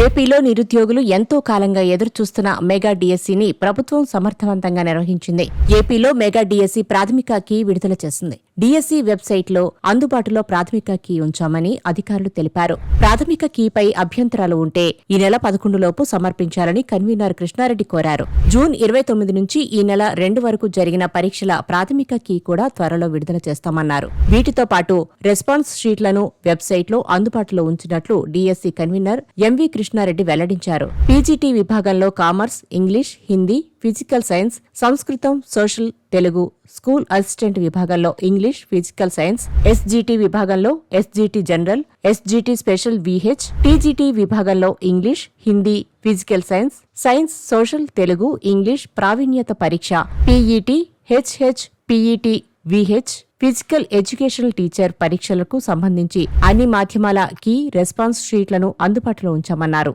ఏపీలో నిరుద్యోగులు ఎంతో కాలంగా ఎదురుచూస్తున్న మెగా డిఎస్సిని ప్రభుత్వం సమర్థవంతంగా నిర్వహించింది. ఏపీలో మెగా డిఎస్సి ప్రాథమిక కీ విడుదల చేసింది. డిఎస్సి వెబ్సైట్లో అందుబాటులో ప్రాథమిక కీ ఉంచామని అధికారులు తెలిపారు. ప్రాథమిక కీపై అభ్యంతరాలు ఉంటే ఈ నెల పదకొండులోపు సమర్పించాలని కన్వీనర్ కృష్ణారెడ్డి కోరారు. జూన్ ఇరవై తొమ్మిది నుంచి ఈ నెల రెండు వరకు జరిగిన పరీక్షల ప్రాథమిక కీ కూడా త్వరలో విడుదల చేస్తామన్నారు. వీటితో పాటు రెస్పాన్స్ షీట్లను వెబ్సైట్లో అందుబాటులో ఉంచినట్లు డిఎస్సి కన్వీనర్ ఎంవి కృష్ణారెడ్డి వెల్లడించారు. పీజీటీ విభాగంలో commerce English Hindi physical science సంస్కృతం సోషల్ తెలుగు స్కూల్ అసిస్టెంట్ విభాగంలో ఇంగ్లీష్ ఫిజికల్ సైన్స్ ఎస్జీటీ విభాగంలో SGT general SGT special VH TGT విభాగంలో English Hindi physical science science social Telugu English ప్రావీణ్యత పరీక్ష PET HH PET VH physical educational teacher పరీక్షలకు సంబంధించి అన్ని మాధ్యమాల కీ రెస్పాన్స్ షీట్లను అందుబాటులో ఉంచామన్నారు.